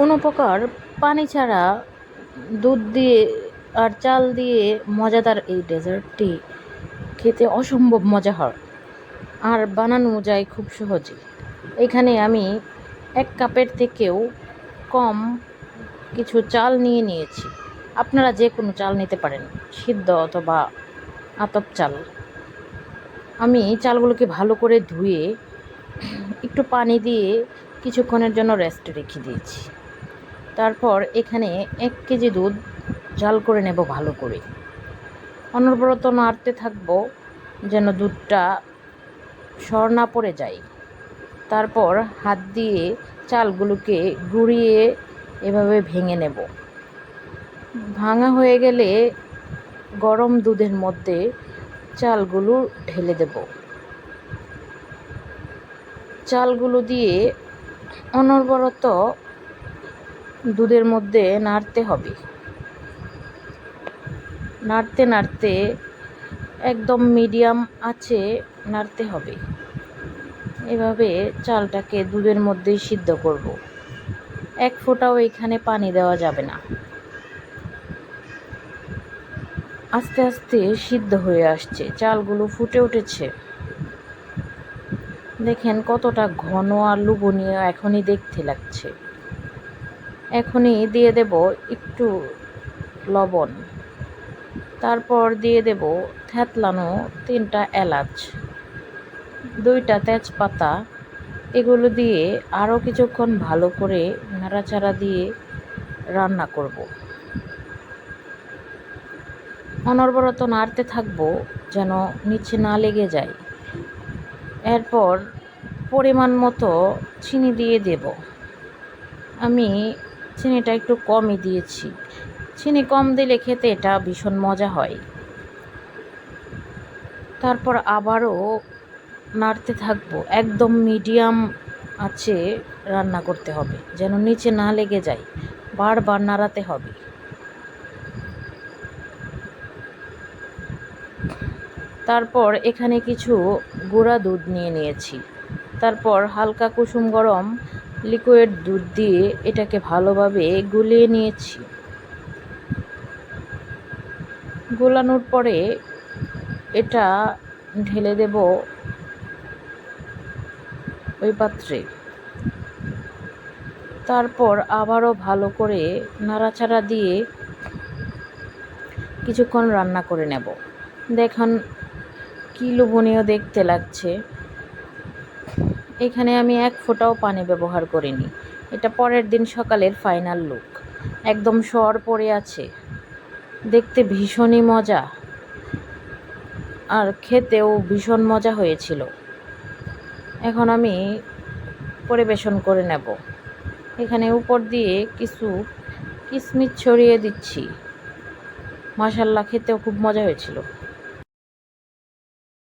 কোনো প্রকার পানি ছাড়া দুধ দিয়ে আর চাল দিয়ে মজাদার এই ডেজার্টটি খেতে অসম্ভব মজা হয়। আর বানানো যায় খুব সহজে এখানে আমি এক কাপের থেকেও কম কিছু চাল নিয়ে নিয়েছি। আপনারা যে কোনো চাল নিতে পারেন, সিদ্ধ অথবা আতপ চাল। আমি চালগুলোকে ভালো করে ধুয়ে একটু পানি দিয়ে কিছুক্ষণের জন্য রেস্টে রেখে দিয়েছি। তারপর এখানে এক কেজি দুধ জাল করে নেব ভালো করে। অনবরত নাড়তে থাকব যেন দুধটা সর না পড়ে যায়। তারপর হাত দিয়ে চালগুলোকে গুঁড়িয়ে এভাবে ভেঙে নেব। ভাঙা হয়ে গেলে গরম দুধের মধ্যে চালগুলো ঢেলে দেব। চালগুলো দিয়ে অনবরত দুধের মধ্যে নাড়তে হবে। নাড়তে নাড়তে একদম মিডিয়াম আছে নাড়তে হবে। এভাবে চালটাকে দুধের মধ্যেই সিদ্ধ করব। এক ফোঁটাও এখানে পানি দেওয়া যাবে না। আস্তে আস্তে সিদ্ধ হয়ে আসছে, চালগুলো ফুটে উঠেছে। দেখেন কতটা ঘন আর লুবনীয় এখনই দেখতে লাগছে। এখনই দিয়ে দেব একটু লবণ। তারপর দিয়ে দেব থ্যাতলানো তিনটা এলাচ, দুইটা তেজপাতা। এগুলো দিয়ে আরও কিছুক্ষণ ভালো করে নাড়াচাড়া দিয়ে রান্না করব। অনবরত নাড়তে থাকব যেন নিচে না লেগে যায়। এরপর পরিমাণ মতো চিনি দিয়ে দেব। আমি চিনিটা একটু কমই দিয়েছি। চিনি কম দিলে খেতে এটা ভীষণ মজা হয়। তারপর আবারও নাড়তে থাকব। একদম মিডিয়াম আছে রান্না করতে হবে, যেন নিচে না লেগে যায়। বারবার নাড়াতে হবে। তারপর এখানে কিছু গুঁড়া দুধ নিয়ে নিয়েছি। তারপর হালকা কুসুম গরম লিকুইড দুধ দিয়ে এটাকে ভালোভাবে গুলিয়ে নিয়েছি। গোলানোর পরে এটা ঢেলে দেব ওই পাত্রে। তারপর আবারও ভালো করে নাড়াচাড়া দিয়ে কিছুক্ষণ রান্না করে নেব। দেখুন, কী লোভনীয় দেখতে লাগছে। এখানে আমি এক ফোঁটাও পানি ব্যবহার করিনি। এটা পরের দিন সকালের ফাইনাল লুক একদম সর পড়ে আছে। দেখতে ভীষণই মজা। আর খেতেও ভীষণ মজা হয়েছিল। এখন আমি পরিবেশন করে নেব। এখানে উপর দিয়ে কিছু কিশমিশ ছড়িয়ে দিচ্ছি। মাসাল্লা খেতেও খুব মজা হয়েছিল।